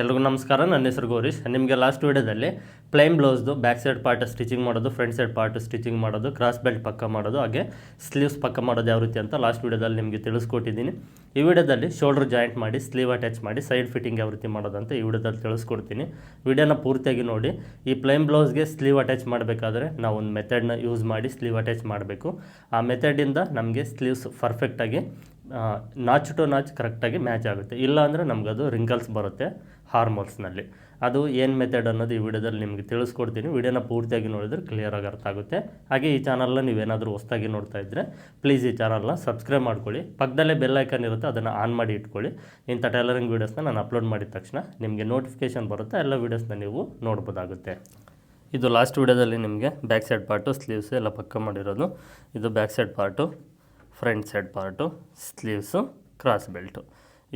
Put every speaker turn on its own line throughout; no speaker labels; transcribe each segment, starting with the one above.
ಎಲ್ರಿಗೂ ನಮಸ್ಕಾರ. ನನ್ನ ಹೆಸರು ಗೌರೀಶ್. ನಿಮಗೆ ಲಾಸ್ಟ್ ವೀಡಿಯೋದಲ್ಲಿ ಪ್ಲೈನ್ ಬ್ಲೌಸ್ದು ಬ್ಯಾಕ್ ಸೈಡ್ ಪಾರ್ಟ್ ಸ್ಟಿಚಿಂಗ್ ಮಾಡೋದು ಫ್ರಂಟ್ ಸೈಡ್ ಪಾರ್ಟ್ ಸ್ಟಿಚಿಂಗ್ ಮಾಡೋದು ಕ್ರಾಸ್ ಬೆಲ್ಟ್ ಪಕ್ಕ ಮಾಡೋದು, ಹಾಗೆ ಸ್ಲೀವ್ಸ್ ಪಕ್ಕ ಮಾಡೋದು ಯಾವ ರೀತಿ ಅಂತ ಲಾಸ್ಟ್ ವೀಡಿಯೋದಲ್ಲಿ ನಿಮಗೆ ತಿಳಿಸ್ಕೊಟ್ಟಿದ್ದೀನಿ. ಈ ವಿಡಿಯೋದಲ್ಲಿ ಶೋಲ್ಡರ್ ಜಾಯಿಂಟ್ ಮಾಡಿ ಸ್ಲೀವ್ ಅಟ್ಯಾಚ್ ಮಾಡಿ ಸೈಡ್ ಫಿಟ್ಟಿಂಗ್ ಯಾವ ರೀತಿ ಮಾಡೋದು ಅಂತ ಈ ವಿಡಿಯೋದಲ್ಲಿ ತಿಳಿಸ್ಕೊಡ್ತೀನಿ. ವಿಡಿಯೋನ ಪೂರ್ತಿಯಾಗಿ ನೋಡಿ. ಈ ಪ್ಲೈನ್ ಬ್ಲೌಸ್ಗೆ ಸ್ಲೀವ್ ಅಟ್ಯಾಚ್ ಮಾಡಬೇಕಾದ್ರೆ ನಾವು ಒಂದು ಮೆಥಡ್ನ ಯೂಸ್ ಮಾಡಿ ಸ್ಲೀವ್ ಅಟ್ಯಾಚ್ ಮಾಡಬೇಕು. ಆ ಮೆಥಡಿಂದ ನಮಗೆ ಸ್ಲೀವ್ಸ್ ಪರ್ಫೆಕ್ಟಾಗಿ ನಾಚ್ ಟು ನಾಚ್ ಕರೆಕ್ಟಾಗಿ ಮ್ಯಾಚ್ ಆಗುತ್ತೆ. ಇಲ್ಲ ಅಂದರೆ ನಮಗದು ರಿಂಕಲ್ಸ್ ಬರುತ್ತೆ ಹಾರ್ಮೋನ್ಸ್ನಲ್ಲಿ ಅದು ಏನು ಮೆಥಡ್ ಅನ್ನೋದು ಈ ವಿಡಿಯೋದಲ್ಲಿ ನಿಮಗೆ ತಿಳಿಸ್ಕೊಡ್ತೀನಿ. ವಿಡಿಯೋನ ಪೂರ್ತಿಯಾಗಿ ನೋಡಿದ್ರೆ ಕ್ಲಿಯರಾಗಿ ಅರ್ಥ ಆಗುತ್ತೆ. ಹಾಗೆ ಈ ಚಾನಲ್ನ ನೀವೇನಾದರೂ ಹೊಸ್ದಾಗಿ ನೋಡ್ತಾ ಇದ್ದರೆ ಪ್ಲೀಸ್ ಈ ಚಾನಲ್ನ ಸಬ್ಸ್ಕ್ರೈಬ್ ಮಾಡ್ಕೊಳ್ಳಿ. ಪಕ್ಕದಲ್ಲೇ ಬೆಲ್ ಐಕನ್ ಇರುತ್ತೆ, ಅದನ್ನು ಆನ್ ಮಾಡಿ ಇಟ್ಕೊಳ್ಳಿ. ಇಂಥ ಟೈಲರಿಂಗ್ ವೀಡಿಯೋಸ್ನ ನಾನು ಅಪ್ಲೋಡ್ ಮಾಡಿದ ತಕ್ಷಣ ನಿಮಗೆ ನೋಟಿಫಿಕೇಷನ್ ಬರುತ್ತೆ, ಎಲ್ಲ ವೀಡಿಯೋಸ್ನ ನೀವು ನೋಡ್ಬೋದಾಗುತ್ತೆ. ಇದು ಲಾಸ್ಟ್ ವಿಡಿಯೋದಲ್ಲಿ ನಿಮಗೆ ಬ್ಯಾಕ್ ಸೈಡ್ ಪಾರ್ಟು ಸ್ಲೀವ್ಸ್ ಎಲ್ಲ ಪಕ್ಕ ಮಾಡಿರೋದು. ಇದು back side part front side part, sleeves, cross belt.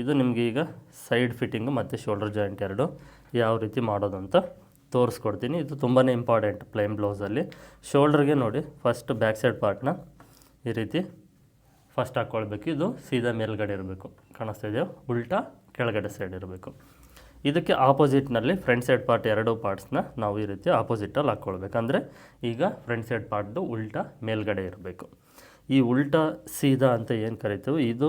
ಇದು ನಿಮಗೆ ಈಗ ಸೈಡ್ ಫಿಟ್ಟಿಂಗು ಮತ್ತು ಶೋಲ್ಡರ್ ಜಾಯಿಂಟ್ ಎರಡು ಯಾವ ರೀತಿ ಮಾಡೋದು ಅಂತ ತೋರಿಸ್ಕೊಡ್ತೀನಿ. ಇದು ತುಂಬಾ ಇಂಪಾರ್ಟೆಂಟ್ ಪ್ಲೈನ್ ಬ್ಲೌಸಲ್ಲಿ. ಶೋಲ್ಡ್ರಿಗೆ ನೋಡಿ ಫಸ್ಟ್ ಬ್ಯಾಕ್ ಸೈಡ್ ಪಾರ್ಟ್ನ ಈ ರೀತಿ ಫಸ್ಟ್ ಹಾಕ್ಕೊಳ್ಬೇಕು. ಇದು ಸೀದಾ ಮೇಲ್ಗಡೆ ಇರಬೇಕು. ಕಾಣಿಸ್ತಾ ಇದೆಯೋ? ಉಲ್ಟಾ ಕೆಳಗಡೆ ಸೈಡ್ ಇರಬೇಕು. ಇದಕ್ಕೆ ಆಪೋಸಿಟ್ನಲ್ಲಿ ಫ್ರಂಟ್ ಸೈಡ್ ಪಾರ್ಟ್ ಎರಡು ಪಾರ್ಟ್ಸ್ನ ನಾವು ಈ ರೀತಿ ಆಪೋಸಿಟಲ್ಲಿ ಹಾಕ್ಕೊಳ್ಬೇಕು. ಅಂದರೆ ಈಗ ಫ್ರಂಟ್ ಸೈಡ್ ಪಾರ್ಟ್ದು ಉಲ್ಟಾ ಮೇಲ್ಗಡೆ ಇರಬೇಕು. ಈ ಉಲ್ಟಾ ಸೀದಾ ಅಂತ ಏನು ಕರಿತೀವಿ ಇದು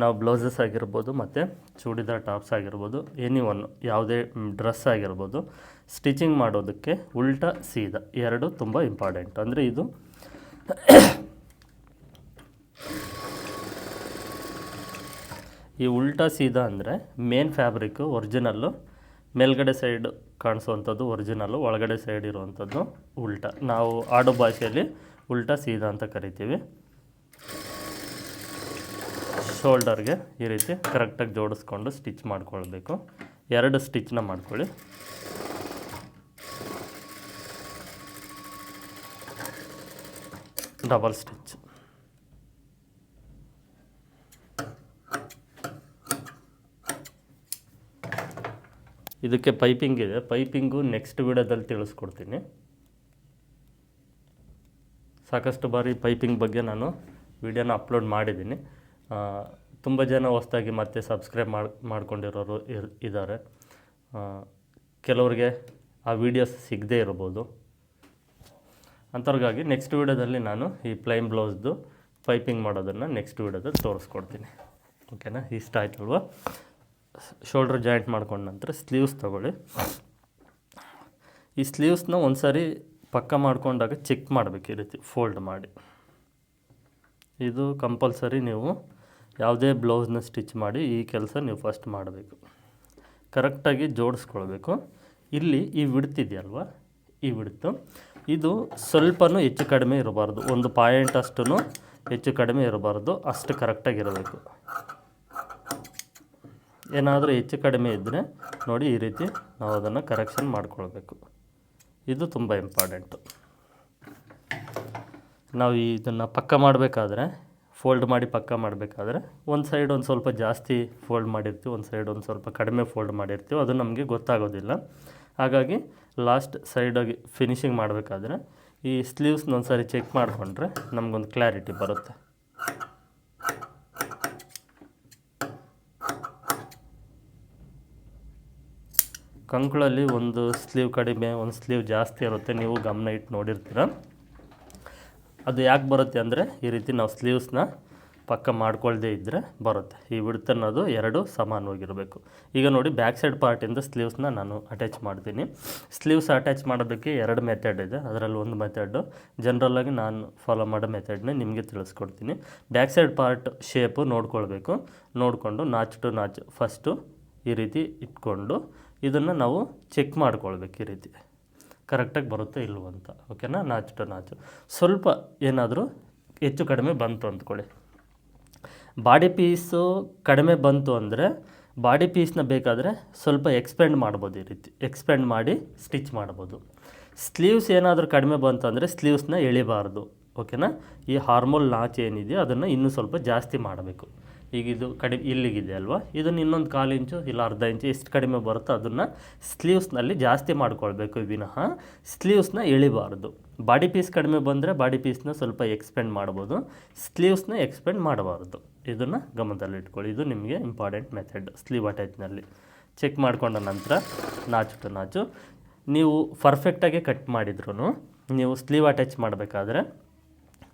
ನಾವು ಬ್ಲೌಸಸ್ ಆಗಿರ್ಬೋದು ಮತ್ತು ಚೂಡಿದಾರ್ ಟಾಪ್ಸ್ ಆಗಿರ್ಬೋದು ಎನಿ ಒನ್ ಯಾವುದೇ ಡ್ರೆಸ್ ಆಗಿರ್ಬೋದು, ಸ್ಟಿಚಿಂಗ್ ಮಾಡೋದಕ್ಕೆ ಉಲ್ಟಾ ಸೀದಾ ಎರಡು ತುಂಬ ಇಂಪಾರ್ಟೆಂಟ್ ಅಂದರೆ ಇದು ಈ ಉಲ್ಟಾ ಸೀದಾ ಅಂದರೆ ಮೇನ್ ಫ್ಯಾಬ್ರಿಕ್ಕು ಒರಿಜಿನಲ್ಲು ಮೇಲ್ಗಡೆ ಸೈಡ್ ಕಾಣಿಸುವಂಥದ್ದು ಒರಿಜಿನಲ್ಲು ಒಳಗಡೆ ಸೈಡ್ ಇರುವಂಥದ್ದು ಉಲ್ಟಾ. ನಾವು ಆಡು ಭಾಷೆಯಲ್ಲಿ ಉಲ್ಟಾ ಸೀದಾ ಅಂತ ಕರಿತೀವಿ. ಶೋಲ್ಡರ್ಗೆ ಈ ರೀತಿ ಕರೆಕ್ಟಾಗಿ ಜೋಡಿಸ್ಕೊಂಡು ಸ್ಟಿಚ್ ಮಾಡ್ಕೊಳ್ಬೇಕು. ಎರಡು ಸ್ಟಿಚ್ನ ಮಾಡ್ಕೊಳ್ಳಿ. Double stitch. ಇದಕ್ಕೆ ಪೈಪಿಂಗ್ ಇದೆ. ಪೈಪಿಂಗು ನೆಕ್ಸ್ಟ್ ವಿಡಿಯೋದಲ್ಲಿ ತಿಳಿಸ್ಕೊಡ್ತೀನಿ. ಸಾಕಷ್ಟು ಬಾರಿ ಪೈಪಿಂಗ್ ಬಗ್ಗೆ ನಾನು ವಿಡಿಯೋನ ಅಪ್ಲೋಡ್ ಮಾಡಿದ್ದೀನಿ. ತುಂಬ ಜನ ಹೊಸ್ದಾಗಿ ಮತ್ತೆ ಸಬ್ಸ್ಕ್ರೈಬ್ ಮಾಡಿ, ಮಾಡ್ಕೊಂಡಿರೋರು ಇರ್ ಇದ್ದಾರೆ ಕೆಲವ್ರಿಗೆ ಆ ವೀಡಿಯೋಸ್ ಸಿಗದೇ ಇರ್ಬೋದು. ಅಂಥವ್ರಿಗಾಗಿ ನೆಕ್ಸ್ಟ್ ವೀಡಿಯೋದಲ್ಲಿ ನಾನು ಈ ಪ್ಲೈನ್ ಬ್ಲೌಸ್ದು ಪೈಪಿಂಗ್ ಮಾಡೋದನ್ನು ನೆಕ್ಸ್ಟ್ ವೀಡಿಯೋದಲ್ಲಿ ತೋರಿಸ್ಕೊಡ್ತೀನಿ. ಓಕೆನಾ ಇಷ್ಟ ಆಯ್ತಲ್ವಾ ಶೋಲ್ಡ್ರ್ ಜಾಯಿಂಟ್ ಮಾಡ್ಕೊಂಡ ನಂತರ ಸ್ಲೀವ್ಸ್ ತೊಗೊಳ್ಳಿ. ಈ ಸ್ಲೀವ್ಸ್ನ ಒಂದು ಸಾರಿ ಪಕ್ಕ ಮಾಡ್ಕೊಂಡಾಗ ಚೆಕ್ ಮಾಡಬೇಕು ಈ ರೀತಿ ಫೋಲ್ಡ್ ಮಾಡಿ. ಇದು ಕಂಪಲ್ಸರಿ ನೀವು ಯಾವುದೇ ಬ್ಲೌಸ್ನ ಸ್ಟಿಚ್ ಮಾಡಿ ಈ ಕೆಲಸ ನೀವು ಫಸ್ಟ್ ಮಾಡಬೇಕು. ಕರೆಕ್ಟಾಗಿ ಜೋಡಿಸ್ಕೊಳ್ಬೇಕು. ಇಲ್ಲಿ ಈ ವಿಡ್ತಿದೆಯಲ್ವ ಈ ವಿಡ್ತು. ಇದು ಸ್ವಲ್ಪನೂ ಹೆಚ್ಚು ಕಡಿಮೆ ಇರಬಾರ್ದು. ಒಂದು ಪಾಯಿಂಟ್ ಅಷ್ಟು ಹೆಚ್ಚು ಕಡಿಮೆ ಇರಬಾರ್ದು. ಅಷ್ಟು ಕರೆಕ್ಟಾಗಿ ಇರಬೇಕು. ಏನಾದರೂ ಹೆಚ್ಚು ಕಡಿಮೆ ಇದ್ದರೆ ನೋಡಿ ಈ ರೀತಿ ನಾವು ಅದನ್ನು ಕರೆಕ್ಷನ್ ಮಾಡಿಕೊಳ್ಬೇಕು. ಇದು ತುಂಬ ಇಂಪಾರ್ಟೆಂಟು ನಾವು ಇದನ್ನು ಪಕ್ಕ ಮಾಡಬೇಕಾದ್ರೆ ಫೋಲ್ಡ್ ಮಾಡಿ ಪಕ್ಕ ಮಾಡಬೇಕಾದ್ರೆ ಒಂದು ಸೈಡ್ ಒಂದು ಸ್ವಲ್ಪ ಜಾಸ್ತಿ ಫೋಲ್ಡ್ ಮಾಡಿರ್ತೀವಿ, ಒಂದು ಸೈಡ್ ಒಂದು ಸ್ವಲ್ಪ ಕಡಿಮೆ ಫೋಲ್ಡ್ ಮಾಡಿರ್ತೀವಿ. ಅದು ನಮಗೆ ಗೊತ್ತಾಗೋದಿಲ್ಲ. ಹಾಗಾಗಿ ಲಾಸ್ಟ್ ಸೈಡಾಗಿ ಫಿನಿಶಿಂಗ್ ಮಾಡಬೇಕಾದ್ರೆ ಈ ಸ್ಲೀವ್ಸ್ನ ಒಂದು ಸಾರಿ ಚೆಕ್ ಮಾಡಿಕೊಂಡ್ರೆ ನಮಗೊಂದು ಕ್ಲಾರಿಟಿ ಬರುತ್ತೆ. ಕಂಕುಳಲ್ಲಿ ಒಂದು ಸ್ಲೀವ್ ಕಡಿಮೆ, ಒಂದು ಸ್ಲೀವ್ ಜಾಸ್ತಿ ಇರುತ್ತೆ. ನೀವು ಗಮನ ಇಟ್ಟು ನೋಡಿರ್ತೀರ. ಅದು ಯಾಕೆ ಬರುತ್ತೆ ಅಂದರೆ ಈ ರೀತಿ ನಾವು ಸ್ಲೀವ್ಸ್ನ ಪಕ್ಕ ಮಾಡ್ಕೊಳ್ಳದೆ ಇದ್ದರೆ ಬರುತ್ತೆ. ಈ ವಿಡ್ತ್ ಅನ್ನೋದು ಎರಡು ಸಮಾನವಾಗಿರಬೇಕು. ಈಗ ನೋಡಿ ಬ್ಯಾಕ್ ಸೈಡ್ ಪಾರ್ಟಿಂದ ಸ್ಲೀವ್ಸ್ನ ನಾನು ಅಟ್ಯಾಚ್ ಮಾಡ್ತೀನಿ. ಸ್ಲೀವ್ಸ್ ಅಟ್ಯಾಚ್ ಮಾಡೋದಕ್ಕೆ ಎರಡು ಮೆಥಡ್ ಇದೆ. ಅದರಲ್ಲಿ ಒಂದು ಮೆಥಡು ಜನ್ರಲಾಗಿ ನಾನು ಫಾಲೋ ಮಾಡೋ ಮೆಥಡ್ನ ನಿಮಗೆ ತಿಳಿಸ್ಕೊಡ್ತೀನಿ. ಬ್ಯಾಕ್ ಸೈಡ್ ಪಾರ್ಟ್ ಶೇಪು ನೋಡ್ಕೊಳ್ಬೇಕು. ನೋಡಿಕೊಂಡು ನಾಚ್ ಟು ನಾಚ್ ಫಸ್ಟು ಈ ರೀತಿ ಇಟ್ಕೊಂಡು ಇದನ್ನು ನಾವು ಚೆಕ್ ಮಾಡ್ಕೊಳ್ಬೇಕು ಈ ರೀತಿ. ಕರೆಕ್ಟಾಗಿ ಬರುತ್ತೋ ಇಲ್ವೋ ಅಂತ. ಓಕೆನಾ? Notch to notch. ಸ್ವಲ್ಪ ಏನಾದರೂ ಹೆಚ್ಚು ಕಡಿಮೆ ಬಂತು ಅಂದ್ಕೊಳ್ಳಿ. ಬಾಡಿ ಪೀಸು ಕಡಿಮೆ ಬಂತು ಅಂದರೆ ಬಾಡಿ ಪೀಸ್ನ ಬೇಕಾದರೆ ಸ್ವಲ್ಪ ಎಕ್ಸ್ಪೆಂಡ್ ಮಾಡ್ಬೋದು ಈ ರೀತಿ. ಎಕ್ಸ್ಪೆಂಡ್ ಮಾಡಿ ಸ್ಟಿಚ್ ಮಾಡ್ಬೋದು. ಸ್ಲೀವ್ಸ್ ಏನಾದರೂ ಕಡಿಮೆ ಬಂತು ಅಂದರೆ ಸ್ಲೀವ್ಸ್ನ ಎಳಿಬಾರ್ದು. ಓಕೆನಾ? ಈ ಹಾರ್ಮೋಲ್ ನಾಚ್ ಏನಿದೆಯೋ ಅದನ್ನು ಇನ್ನೂ ಸ್ವಲ್ಪ ಜಾಸ್ತಿ ಮಾಡಬೇಕು. ಈಗ ಇದು ಕಡಿಮೆ ಇಲ್ಲಿಗಿದೆ ಅಲ್ವಾ? ಇದನ್ನು ಇನ್ನೊಂದು ಕಾಲು ಇಂಚು ಇಲ್ಲ ಅರ್ಧ ಇಂಚು ಎಷ್ಟು ಕಡಿಮೆ ಬರುತ್ತೋ ಅದನ್ನು ಸ್ಲೀವ್ಸ್ನಲ್ಲಿ ಜಾಸ್ತಿ ಮಾಡ್ಕೊಳ್ಬೇಕು ವಿನಃ. ಸ್ಲೀವ್ಸ್ನ ಎಳಿಬಾರ್ದು ಬಾಡಿ ಪೀಸ್ ಕಡಿಮೆ ಬಂದರೆ ಬಾಡಿ ಪೀಸ್ನ ಸ್ವಲ್ಪ ಎಕ್ಸ್ಪೆಂಡ್ ಮಾಡ್ಬೋದು. ಸ್ಲೀವ್ಸ್ನ ಎಕ್ಸ್ಪೆಂಡ್ ಮಾಡಬಾರ್ದು. ಇದನ್ನು ಗಮನದಲ್ಲಿಟ್ಕೊಳ್ಳಿ. ಇದು ನಿಮಗೆ ಇಂಪಾರ್ಟೆಂಟ್ ಮೆಥಡ್ ಸ್ಲೀವ್ ಅಟ್ಯಾಚ್ನಲ್ಲಿ ಚೆಕ್ ಮಾಡಿಕೊಂಡ ನಂತರ ನಾಚು ಟು ನಾಚು. ನೀವು ಪರ್ಫೆಕ್ಟಾಗಿ ಕಟ್ ಮಾಡಿದ್ರು ನೀವು ಸ್ಲೀವ್ ಅಟ್ಯಾಚ್ ಮಾಡಬೇಕಾದ್ರೆ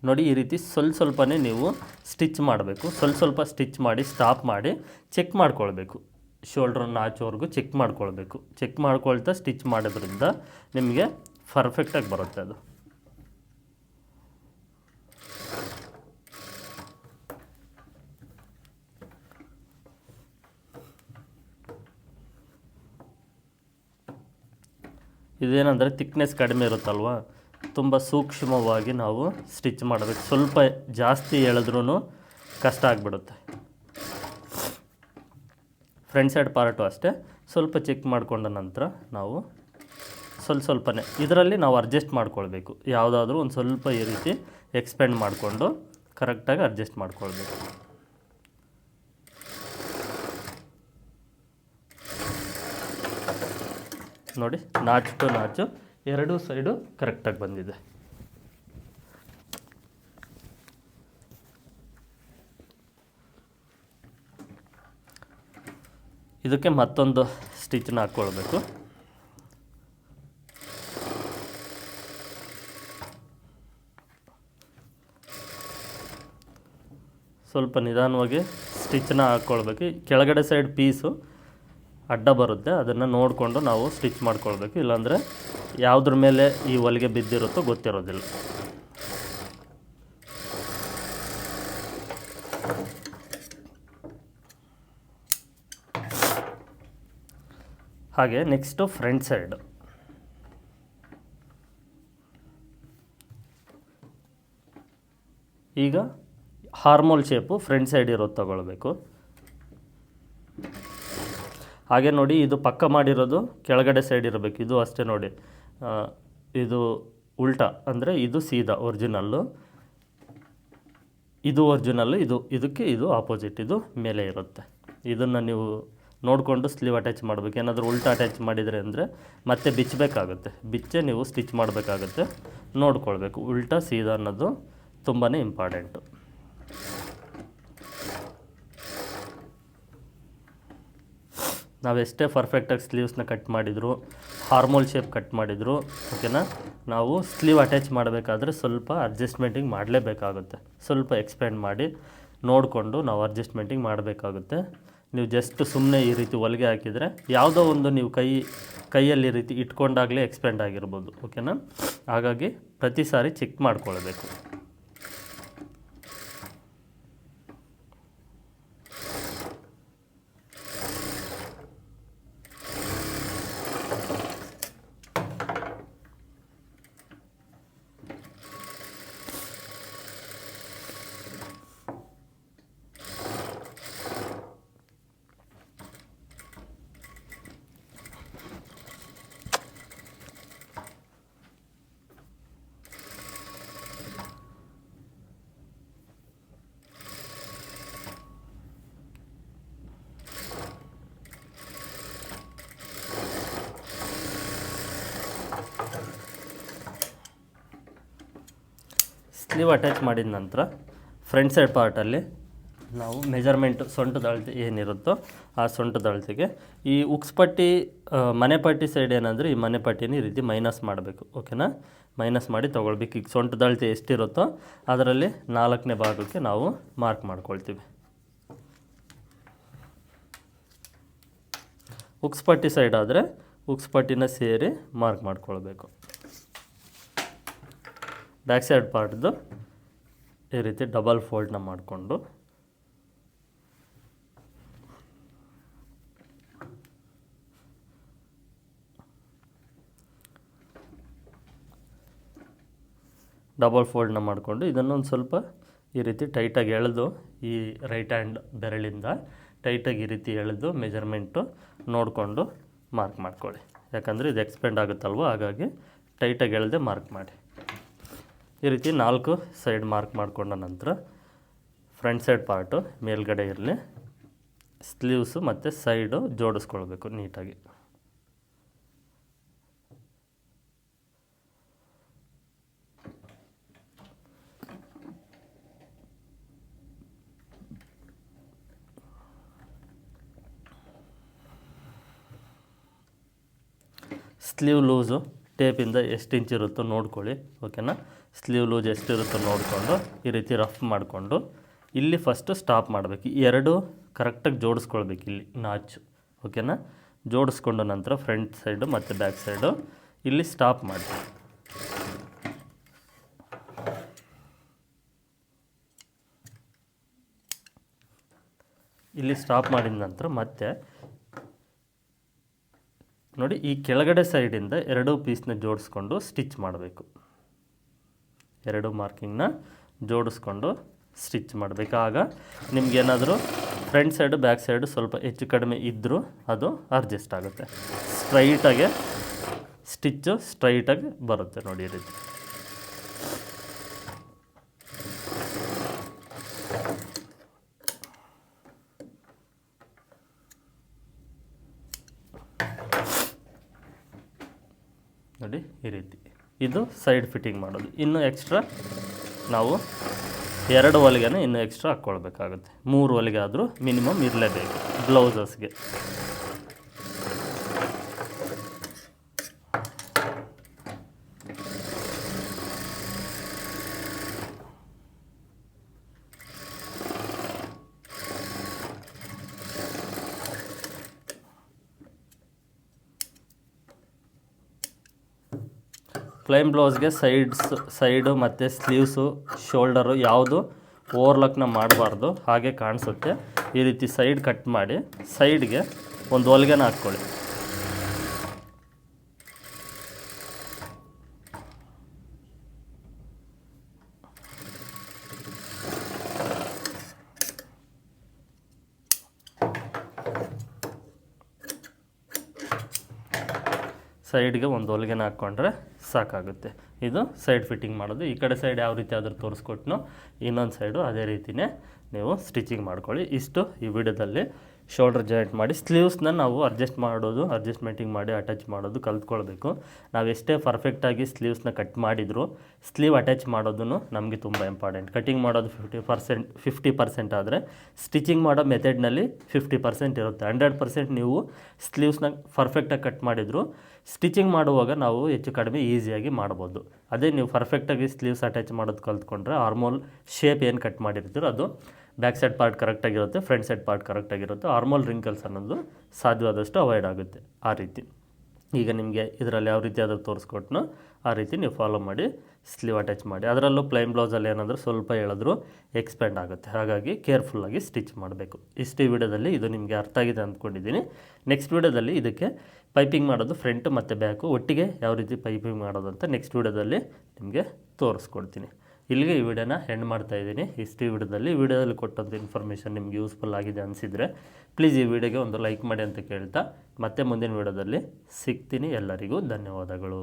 ನೋಡಿ ಈ ರೀತಿ ಸ್ವಲ್ಪ ಸ್ವಲ್ಪನೇ ನೀವು ಸ್ಟಿಚ್ ಮಾಡಬೇಕು. ಸ್ವಲ್ಪ ಸ್ವಲ್ಪ ಸ್ಟಿಚ್ ಮಾಡಿ, ಸ್ಟಾಪ್ ಮಾಡಿ, ಚೆಕ್ ಮಾಡ್ಕೊಳ್ಬೇಕು. ಶೋಲ್ಡ್ರ್ ನಾಚೋವರೆಗೂ ಚೆಕ್ ಮಾಡ್ಕೊಳ್ಬೇಕು. ಚೆಕ್ ಮಾಡ್ಕೊಳ್ತಾ ಸ್ಟಿಚ್ ಮಾಡೋದ್ರಿಂದ ನಿಮಗೆ ಪರ್ಫೆಕ್ಟಾಗಿ ಬರುತ್ತೆ ಅದು. ಇದೇನಂದರೆ ತಿಕ್ನೆಸ್ ಕಡಿಮೆ ಇರುತ್ತಲ್ವ? ತುಂಬ ಸೂಕ್ಷ್ಮವಾಗಿ ನಾವು ಸ್ಟಿಚ್ ಮಾಡಬೇಕು. ಸ್ವಲ್ಪ ಜಾಸ್ತಿ ಎಳೆದ್ರೂ ಕಷ್ಟ ಆಗಿಬಿಡುತ್ತೆ. ಫ್ರಂಟ್ ಸೈಡ್ ಪಾರ್ಟು ಅಷ್ಟೇ. ಸ್ವಲ್ಪ ಚೆಕ್ ಮಾಡಿಕೊಂಡ ನಂತರ ನಾವು ಸ್ವಲ್ಪ ಸ್ವಲ್ಪನೇ ಇದರಲ್ಲಿ ನಾವು ಅಡ್ಜಸ್ಟ್ ಮಾಡ್ಕೊಳ್ಬೇಕು. ಯಾವುದಾದ್ರೂ ಒಂದು ಸ್ವಲ್ಪ ಈ ರೀತಿ ಎಕ್ಸ್ಪೆಂಡ್ ಮಾಡಿಕೊಂಡು ಕರೆಕ್ಟಾಗಿ ಅಡ್ಜಸ್ಟ್ ಮಾಡ್ಕೊಳ್ಬೇಕು. ನೋಡಿ, ನಾಚು ಟು ನಾಚು ಎರಡೂ ಸೈಡು ಕರೆಕ್ಟಾಗಿ ಬಂದಿದೆ. ಇದಕ್ಕೆ ಮತ್ತೊಂದು ಸ್ಟಿಚ್ನ ಹಾಕ್ಕೊಳ್ಬೇಕು. ಸ್ವಲ್ಪ ನಿಧಾನವಾಗಿ ಸ್ಟಿಚ್ನ ಹಾಕ್ಕೊಳ್ಬೇಕು. ಕೆಳಗಡೆ ಸೈಡ್ ಪೀಸು ಅಡ್ಡ ಬರುತ್ತೆ. ಅದನ್ನು ನೋಡಿಕೊಂಡು ನಾವು ಸ್ಟಿಚ್ ಮಾಡ್ಕೊಳ್ಬೇಕು. ಇಲ್ಲಾಂದರೆ ಯಾವುದ್ರ ಮೇಲೆ ಈ ಹೊಲಿಗೆ ಬಿದ್ದಿರುತ್ತೋ ಗೊತ್ತಿರೋದಿಲ್ಲ. ಹಾಗೆ ನೆಕ್ಸ್ಟು ಫ್ರಂಟ್ ಸೈಡ್ ಈಗ ಹಾರ್ಮೋಲ್ ಶೇಪು ಫ್ರಂಟ್ ಸೈಡ್ ಇರೋದು ತಗೊಳ್ಬೇಕು. ಹಾಗೆ ನೋಡಿ ಇದು ಪಕ್ಕ ಮಾಡಿರೋದು ಕೆಳಗಡೆ ಸೈಡ್ ಇರಬೇಕು. ಇದು ಅಷ್ಟೇ ನೋಡಿ. ಇದು ಉಲ್ಟಾ ಅಂದರೆ ಇದು ಸೀದಾ ಒರಿಜಿನಲ್ಲು. ಇದು ಒರಿಜಿನಲ್ಲು, ಇದು ಇದಕ್ಕೆ ಇದು ಆಪೋಸಿಟ್ ಇದು ಮೇಲೆ ಇರುತ್ತೆ. ಇದನ್ನು ನೀವು ನೋಡಿಕೊಂಡು ಸ್ಲೀವ್ ಅಟ್ಯಾಚ್ ಮಾಡಬೇಕು. ಏನಾದರೂ ಉಲ್ಟಾ ಅಟ್ಯಾಚ್ ಮಾಡಿದರೆ ಅಂದರೆ ಮತ್ತೆ ಬಿಚ್ಚಬೇಕಾಗುತ್ತೆ. ಬಿಚ್ಚೆ ನೀವು ಸ್ಟಿಚ್ ಮಾಡಬೇಕಾಗುತ್ತೆ. ನೋಡ್ಕೊಳ್ಬೇಕು. ಉಲ್ಟಾ, ಸೀದಾ ಅನ್ನೋದು ತುಂಬಾ ಇಂಪಾರ್ಟೆಂಟು ನಾವೆಷ್ಟೇ ಪರ್ಫೆಕ್ಟಾಗಿ ಸ್ಲೀವ್ಸ್ನ ಕಟ್ ಮಾಡಿದ್ರು ಹಾರ್ಮೋಲ್ ಶೇಪ್ ಕಟ್ ಮಾಡಿದ್ರು ಓಕೆನಾ ನಾವು ಸ್ಲೀವ್ ಅಟ್ಯಾಚ್ ಮಾಡಬೇಕಾದ್ರೆ ಸ್ವಲ್ಪ ಅಡ್ಜಸ್ಟ್ಮೆಂಟಿಂಗ್ ಮಾಡಲೇಬೇಕಾಗುತ್ತೆ. ಸ್ವಲ್ಪ ಎಕ್ಸ್ಪ್ಯಾಂಡ್ ಮಾಡಿ ನೋಡಿಕೊಂಡು ನಾವು ಅಡ್ಜಸ್ಟ್ಮೆಂಟಿಂಗ್ ಮಾಡಬೇಕಾಗುತ್ತೆ. ನೀವು ಜಸ್ಟ್ ಸುಮ್ಮನೆ ಈ ರೀತಿ ಹೊಲಿಗೆ ಹಾಕಿದರೆ ಯಾವುದೋ ಒಂದು ನೀವು ಕೈ, ಕೈಯಲ್ಲಿ ಈ ರೀತಿ ಇಟ್ಕೊಂಡಾಗಲೇ ಎಕ್ಸ್ಪ್ಯಾಂಡ್ ಆಗಿರ್ಬೋದು ಓಕೆನಾ ಹಾಗಾಗಿ ಪ್ರತಿ ಸಾರಿ ಚೆಕ್ ಮಾಡ್ಕೊಳ್ಬೇಕು. ಸ್ಲೀವ್ ಅಟ್ಯಾಚ್ ಮಾಡಿದ ನಂತರ ಫ್ರಂಟ್ ಸೈಡ್ ಪಾರ್ಟಲ್ಲಿ ನಾವು ಮೆಜರ್ಮೆಂಟ್ ಸೊಂಟದ ಅಳತೆ ಏನಿರುತ್ತೋ ಆ ಸೊಂಟದ ಅಳತೆಗೆ ಈ ಉಕ್ಸ್ಪಟ್ಟಿ ಮನೆ ಪಟ್ಟಿ ಸೈಡ್ ಏನಂದರೆ ಈ ಮನೆ ಪಟ್ಟಿನ ಈ ರೀತಿ ಮೈನಸ್ ಮಾಡಬೇಕು ಓಕೆನಾ ಮೈನಸ್ ಮಾಡಿ ತೊಗೊಳ್ಬೇಕು. ಈಗ ಸೊಂಟದ ಅಳತೆ ಎಷ್ಟಿರುತ್ತೋ ಅದರಲ್ಲಿ ನಾಲ್ಕನೇ ಭಾಗಕ್ಕೆ ನಾವು ಮಾರ್ಕ್ ಮಾಡ್ಕೊಳ್ತೀವಿ. ಉಕ್ಸ್ಪಟ್ಟಿ ಸೈಡ್ ಆದರೆ ಉಕ್ಸ್ ಪಟ್ಟಿನ ಸೇರಿ ಮಾರ್ಕ್ ಮಾಡ್ಕೊಳ್ಬೇಕು. ಬ್ಯಾಕ್ ಸೈಡ್ ಪಾರ್ಟ್ದು ಈ ರೀತಿ ಡಬಲ್ ಫೋಲ್ಡ್ನ ಮಾಡಿಕೊಂಡು. ಡಬಲ್ ಫೋಲ್ಡ್ನ ಮಾಡಿಕೊಂಡು ಇದನ್ನೊಂದು ಸ್ವಲ್ಪ ಈ ರೀತಿ ಟೈಟಾಗಿ ಎಳೆದು ಈ ರೈಟ್ ಹ್ಯಾಂಡ್ ಬೆರಳಿಂದ ಟೈಟಾಗಿ ಈ ರೀತಿ ಎಳೆದು ಮೆಜರ್ಮೆಂಟು ನೋಡಿಕೊಂಡು ಮಾರ್ಕ್ ಮಾಡ್ಕೊಳ್ಳಿ. ಯಾಕಂದರೆ ಇದು ಎಕ್ಸ್ಪೆಂಡ್ ಆಗುತ್ತಲ್ವ? ಹಾಗಾಗಿ ಟೈಟಾಗಿ ಎಳೆದೇ ಮಾರ್ಕ್ ಮಾಡಿ. ಈ ರೀತಿ ನಾಲ್ಕು ಸೈಡ್ ಮಾರ್ಕ್ ಮಾಡಿಕೊಂಡ ನಂತರ ಫ್ರಂಟ್ ಸೈಡ್ ಪಾರ್ಟು ಮೇಲ್ಗಡೆ ಇರಲಿ. ಸ್ಲೀವ್ಸು ಮತ್ತು ಸೈಡು ಜೋಡಿಸ್ಕೊಳ್ಬೇಕು ನೀಟಾಗಿ. ಸ್ಲೀವ್ ಲೂಸು ಟೇಪಿಂದ ಎಷ್ಟು ಇಂಚ್ ಇರುತ್ತೋ ನೋಡ್ಕೊಳ್ಳಿ, ಓಕೆನಾ? ಸ್ಲೀವ್ ಲೂಸ್ ಎಷ್ಟಿರುತ್ತೋ ನೋಡಿಕೊಂಡು ಈ ರೀತಿ ರಫ್ ಮಾಡಿಕೊಂಡು ಇಲ್ಲಿ ಫಸ್ಟು ಸ್ಟಾಪ್ ಮಾಡಬೇಕು. ಎರಡು ಕರೆಕ್ಟಾಗಿ ಜೋಡಿಸ್ಕೊಳ್ಬೇಕು ಇಲ್ಲಿ ನಾಚು ಓಕೆನಾ ಜೋಡಿಸ್ಕೊಂಡು ನಂತರ ಫ್ರಂಟ್ ಸೈಡು ಮತ್ತು ಬ್ಯಾಕ್ ಸೈಡು ಇಲ್ಲಿ ಸ್ಟಾಪ್ ಮಾಡಿ ಇಲ್ಲಿ ಸ್ಟಾಪ್ ಮಾಡಿದ ನಂತರ ಮತ್ತೆ ನೋಡಿ ಈ ಕೆಳಗಡೆ ಸೈಡಿಂದ ಎರಡು ಪೀಸ್ನ ಜೋಡಿಸ್ಕೊಂಡು ಸ್ಟಿಚ್ ಮಾಡಬೇಕು. ಎರಡು ಮಾರ್ಕಿಂಗ್ನ ಜೋಡಿಸ್ಕೊಂಡು ಸ್ಟಿಚ್ ಮಾಡಬೇಕು. ಆಗ ನಿಮಗೇನಾದರೂ ಫ್ರಂಟ್ ಸೈಡು, ಬ್ಯಾಕ್ ಸೈಡು ಸ್ವಲ್ಪ ಹೆಚ್ಚು ಕಡಿಮೆ ಇದ್ದರೂ ಅದು ಅಡ್ಜಸ್ಟ್ ಆಗುತ್ತೆ. ಸ್ಟ್ರೈಟಾಗೆ ಸ್ಟಿಚ್ಚು ಸ್ಟ್ರೈಟಾಗಿ ಬರುತ್ತೆ ನೋಡಿ ರೀತಿ ನೋಡಿ ಈ ರೀತಿ ಇದು ಸೈಡ್ ಫಿಟ್ಟಿಂಗ್ ಮಾಡೋದು. ಇನ್ನು ಎಕ್ಸ್ಟ್ರಾ ನಾವು ಎರಡು ಹೊಲಿಗೆನ ಇನ್ನೂ ಎಕ್ಸ್ಟ್ರಾ ಹಾಕ್ಕೊಳ್ಬೇಕಾಗುತ್ತೆ. ಮೂರು ಹೊಲಿಗೆ ಆದರೂ ಮಿನಿಮಮ್ ಇರಲೇಬೇಕು ಬ್ಲೌಸಸ್ಗೆ. ಪ್ಲೈನ್ ಬ್ಲೌಸ್ಗೆ ಸೈಡ್ಸ್ ಸೈಡು ಮತ್ತು ಸ್ಲೀವ್ಸು ಶೋಲ್ಡರು ಯಾವುದು ಓವರ್ಲಕ್ನ ಮಾಡಬಾರ್ದು, ಹಾಗೆ ಕಾಣಿಸುತ್ತೆ. ಈ ರೀತಿ ಸೈಡ್ ಕಟ್ ಮಾಡಿ ಸೈಡ್ಗೆ ಒಂದು ಹೊಲಿಗೆನ ಹಾಕ್ಕೊಳ್ಳಿ. ಸೈಡ್ಗೆ ಒಂದು ಹೊಲಿಗೆನ ಹಾಕ್ಕೊಂಡ್ರೆ ಸಾಕಾಗುತ್ತೆ. ಇದು ಸೈಡ್ ಫಿಟ್ಟಿಂಗ್ ಮಾಡೋದು. ಈ ಕಡೆ ಸೈಡ್ ಯಾವ ರೀತಿ ಆದರೂ ತೋರಿಸ್ಕೊಟ್ನೋ ಇನ್ನೊಂದು ಸೈಡು ಅದೇ ರೀತಿಯೇ ನೀವು ಸ್ಟಿಚಿಂಗ್ ಮಾಡ್ಕೊಳ್ಳಿ. ಇಷ್ಟು ಈ ವಿಡಿಯೋದಲ್ಲಿ. ಶೋಲ್ಡರ್ ಜಾಯಿಂಟ್ ಮಾಡಿ ಸ್ಲೀವ್ಸ್ನ ನಾವು ಅಡ್ಜಸ್ಟ್ ಮಾಡೋದು ಅಡ್ಜಸ್ಟ್ಮೆಂಟಿಂಗ್ ಮಾಡಿ ಅಟ್ಯಾಚ್ ಮಾಡೋದು, ಕಲ್ತ್ಕೊಳ್ಬೇಕು. ನಾವು ಎಷ್ಟೇ ಪರ್ಫೆಕ್ಟಾಗಿ ಸ್ಲೀವ್ಸ್ನ ಕಟ್ ಮಾಡಿದರೂ ಸ್ಲೀವ್ ಅಟ್ಯಾಚ್ ಮಾಡೋದು ನಮಗೆ ತುಂಬ ಇಂಪಾರ್ಟೆಂಟ್ ಕಟಿಂಗ್ ಮಾಡೋದು ಫಿಫ್ಟಿ ಪರ್ಸೆಂಟ್ ಫಿಫ್ಟಿ ಪರ್ಸೆಂಟ್ ಆದರೆ ಸ್ಟಿಚಿಂಗ್ ಮಾಡೋ ಮೆಥಡ್ನಲ್ಲಿ ಫಿಫ್ಟಿ ಪರ್ಸೆಂಟ್ ಇರುತ್ತೆ. ಹಂಡ್ರೆಡ್ ಪರ್ಸೆಂಟ್ ನೀವು ಸ್ಲೀವ್ಸ್ನ ಪರ್ಫೆಕ್ಟಾಗಿ ಕಟ್ ಮಾಡಿದ್ರು ಸ್ಟಿಚಿಂಗ್ ಮಾಡುವಾಗ ನಾವು ಹೆಚ್ಚು ಕಡಿಮೆ ಈಸಿಯಾಗಿ ಮಾಡ್ಬೋದು. ಅದೇ ನೀವು ಪರ್ಫೆಕ್ಟಾಗಿ ಸ್ಲೀವ್ಸ್ ಅಟ್ಯಾಚ್ ಮಾಡೋದು ಕಲ್ತ್ಕೊಂಡ್ರೆ ಆರ್ಮೋಲ್ ಶೇಪ್ ಏನು ಕಟ್ ಮಾಡಿರ್ತೀರೋ ಅದು ಬ್ಯಾಕ್ ಸೈಡ್ ಪಾರ್ಟ್ ಕರೆಕ್ಟಾಗಿರುತ್ತೆ ಫ್ರಂಟ್ ಸೈಡ್ ಪಾರ್ಟ್ ಕರೆಕ್ಟಾಗಿರುತ್ತೆ ಆರ್ಮಲ್ ರಿಂಕಲ್ಸ್ ಅನ್ನೋದು ಸಾಧ್ಯವಾದಷ್ಟು ಅವಾಯ್ಡ್ ಆಗುತ್ತೆ ಆ ರೀತಿ. ಈಗ ನಿಮಗೆ ಇದರಲ್ಲಿ ಯಾವ ರೀತಿ ಆದರೂ ತೋರಿಸ್ಕೊಟ್ನೋ ಆ ರೀತಿ ನೀವು ಫಾಲೋ ಮಾಡಿ ಸ್ಲೀವ್ ಅಟ್ಯಾಚ್ ಮಾಡಿ. ಅದರಲ್ಲೂ ಪ್ಲೈನ್ ಬ್ಲೌಸಲ್ಲಿ ಏನಾದರೂ ಸ್ವಲ್ಪ ಹೇಳಿದ್ರು ಎಕ್ಸ್ಪೆಂಡ್ ಆಗುತ್ತೆ. ಹಾಗಾಗಿ ಕೇರ್ಫುಲ್ಲಾಗಿ ಸ್ಟಿಚ್ ಮಾಡಬೇಕು. ಇಷ್ಟು ವಿಡಿಯೋದಲ್ಲಿ ಇದು ನಿಮಗೆ ಅರ್ಥ ಆಗಿದೆ ಅಂದ್ಕೊಂಡಿದ್ದೀನಿ. ನೆಕ್ಸ್ಟ್ ವಿಡಿಯೋದಲ್ಲಿ ಇದಕ್ಕೆ ಪೈಪಿಂಗ್ ಮಾಡೋದು ಫ್ರಂಟ್ ಮತ್ತು ಬ್ಯಾಕು ಒಟ್ಟಿಗೆ ಯಾವ ರೀತಿ ಪೈಪಿಂಗ್ ಮಾಡೋದು ಅಂತ ನೆಕ್ಸ್ಟ್ ವಿಡಿಯೋದಲ್ಲಿ ನಿಮಗೆ ತೋರಿಸ್ಕೊಡ್ತೀನಿ. ಇಲ್ಲಿಗೆ ಈ ವಿಡಿಯೋನ ಎಂಡ್ ಮಾಡ್ತಾ ಇದ್ದೀನಿ. ಇಷ್ಟು ವಿಡಿಯೋದಲ್ಲಿ. ವಿಡಿಯೋದಲ್ಲಿ ಕೊಟ್ಟಂಥ ಇನ್ಫಾರ್ಮೇಷನ್ ನಿಮ್ಗೆ ಯೂಸ್ಫುಲ್ ಆಗಿದೆ ಅನಿಸಿದರೆ ಪ್ಲೀಸ್ ಈ ವಿಡಿಯೋಗೆ ಒಂದು ಲೈಕ್ ಮಾಡಿ ಅಂತ ಕೇಳ್ತಾ. ಮತ್ತೆ ಮುಂದಿನ ವಿಡಿಯೋದಲ್ಲಿ ಸಿಗ್ತೀನಿ ಎಲ್ಲರಿಗೂ. ಧನ್ಯವಾದಗಳು.